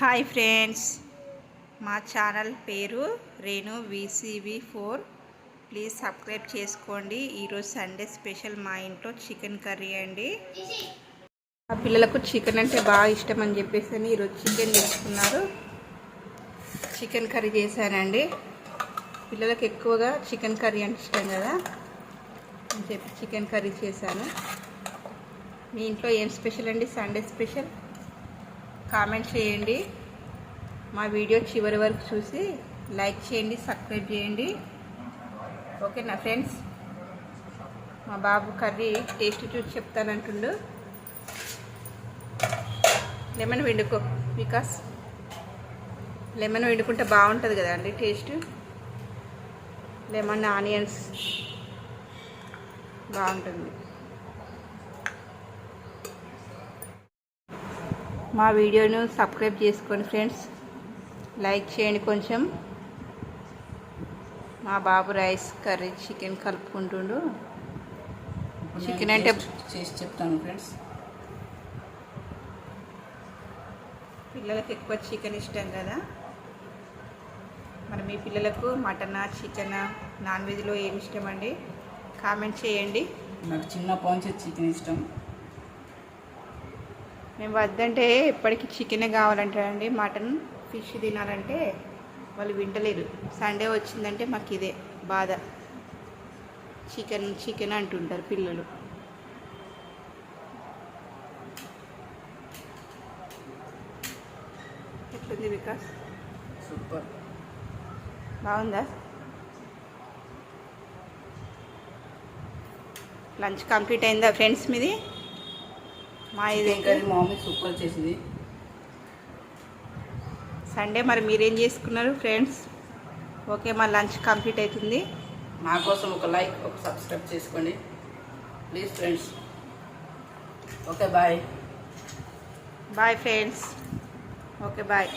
Hi friends. మా channel పేరు Renu VCB four. Please subscribe చేసుకోండి. ఈరోజు సండే స్పెషల్ మా ఇంట్లో చికెన్ కర్రీ అండి. మా పిల్లలకు చికెన్ అంటే బాగా ఇష్టం అని చెప్పేసి అని ఈరోజు చికెన్ చేసుకున్నారు చికెన్ కర్రీ చేశానండి. పిల్లలకు ఎక్కువగా చికెన్ కర్రీ అంటే ఇష్టం కదా అని చెప్పి చికెన్ కర్రీ చేశాను. మీ ఇంట్లో ఏం స్పెషల్ అండి? Sunday special? కామెంట్ చేయండి. మా వీడియో చివరి వరకు చూసి లైక్ చేయండి సబ్స్క్రైబ్ చేయండి. ఓకేనా ఫ్రెండ్స్ మా బాబు కర్రీ టేస్ట్ చూసి చెప్తానంటుండు. లెమన్ వండుకో బికాస్ లెమన్ వండుకుంటే బాగుంటుంది కదా అండి టేస్ట్. లెమన్ ఆనియన్స్ బాగుంటుంది. మా వీడియోను సబ్స్క్రైబ్ చేసుకోండి ఫ్రెండ్స్. లైక్ చేయండి కొంచెం. మా బాబు రైస్ కర్రీ చికెన్ కలుపుకుంటుండు. చికెన్ అంటే చేసి చెప్తాను ఫ్రెండ్స్. పిల్లలకు ఎక్కువ చికెన్ ఇష్టం కదా. మరి మీ పిల్లలకు మటనా చికెనా నాన్ వెజ్లో ఏమి ఇష్టం అండి కామెంట్ చేయండి. నాకు చిన్న పాంచి చికెన్ ఇష్టం. మేము వద్దంటే ఎప్పటికీ చికెనే కావాలంటారండి. మటన్ ఫిష్ తినాలంటే వాళ్ళు వింటలేరు. సండే వచ్చిందంటే మాకు ఇదే బాధ. చికెన్ చికెన్ అంటుంటారు పిల్లలు. ఎట్లుంది వికాస్? సూపర్. బాగుందా? లంచ్ కంప్లీట్ అయిందా ఫ్రెండ్స్ మీది? మా ఇది కర్రీ మా మమ్మీ సూపర్ చేసింది. సండే మరి మీరేం చేసుకున్నారు ఫ్రెండ్స్? ఓకే మా లంచ్ కంప్లీట్ అవుతుంది. నా కోసం ఒక లైక్ ఒక సబ్స్క్రైబ్ చేసుకోండి. Please friends okay bye bye friends okay bye